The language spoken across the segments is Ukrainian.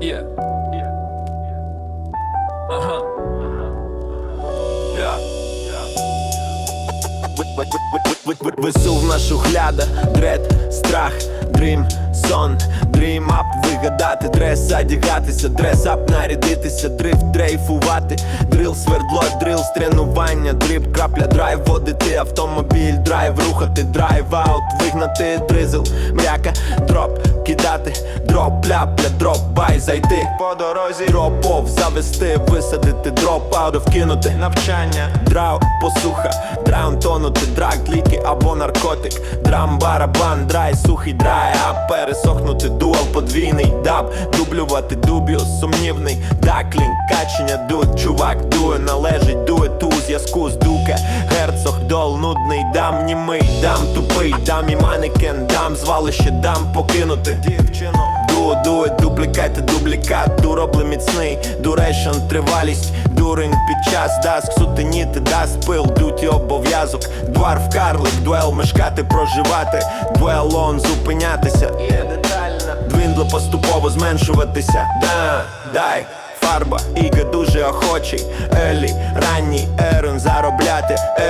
Yeah. Ага. Yeah. Вису в нашу гляда, дред, страх, дрим, сон, дрім ап, вигадати, дрес, одягатися, дрес ап, нарядитися, дрифт, дрейфувати, дрил, свердло, дрил, тренування, дріб, крапля, драйв, водити автомобіль, драйв, рухати, драйв аут, вигнати, дризл, мряка, дроп, кидати, дроп, пляпля, дроп, бай, зайти. По дорозі, дроп оф, завести, висадити, дроп аут, вкинути. Навчання, драу, посуха, драун, тонути, драк, ліки або наркотик, драм, барабан, драй, сухий драй, а пересохнути, дуал, подвійний даб, дублювати дубіус, сумнівний, даклінг, качення, дует, чувак, дує, належить, дує, ту зв'язку з дуке, герцог, дол, нудний, дам, німий, дам, тупий, дам і манекен, дам, звалище, дам, покинути. Дівчину. Дуо, дует, дуплікати, дублікат, дуробле міцний, дурейшн, тривалість, дурень під час даск, сутеніти, даст пил, дуті обов'язок, дварф, карлик, дуел, мешкати, проживати, дуелон, зупинятися, є детальна, двіндло поступово зменшуватися, да, дай. Фарба, іга дуже охочий, Елі, ранній ерен заробляти,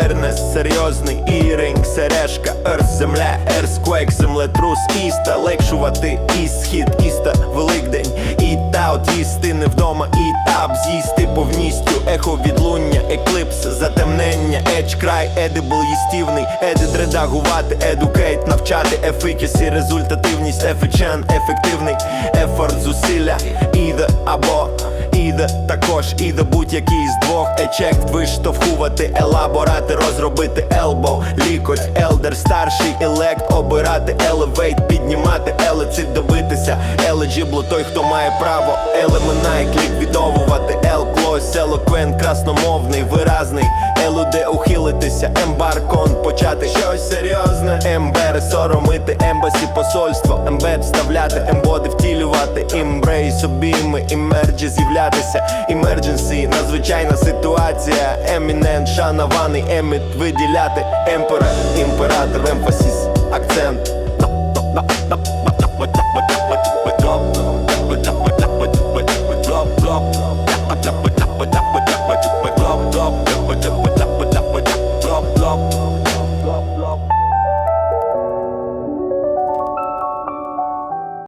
Ернест серйозний, іринг, сережка, ерс, земля, ерсквейк, землетрус, іста, легшувати, іс, схід, іста, великдень, і та от їсти не вдома, і таб з'їсти повністю, ехо відлуння, еклипс, затемнення, едж край, едибл їстівний, едит редагувати, едукейт, навчати, ефікісі, результативність, ефічен, ефективний, ефорт, зусилля, іде або Іде також іде будь-який з двох. Ечект виштовхувати, елаборати, розробити елбо, лікоть, елдер, старший елект, обирати, елевейт, піднімати, елецит, добитися, еледжібло той, хто має право, елеминайк, ліквідовувати, ел клось, елоквент, красномовний, виразний, елуде ухилитися, ембаркон, почати. Щось серйозне, ембери соромити, ембасі посольство, ембет вставляти, ембоди втілювати, імбрейс, обійми, імерджі з'являтися, імердженсі, надзвичайна ситуація, емінент, шанований, еміт виділяти, емпера, імператор, емфасіс, акцент,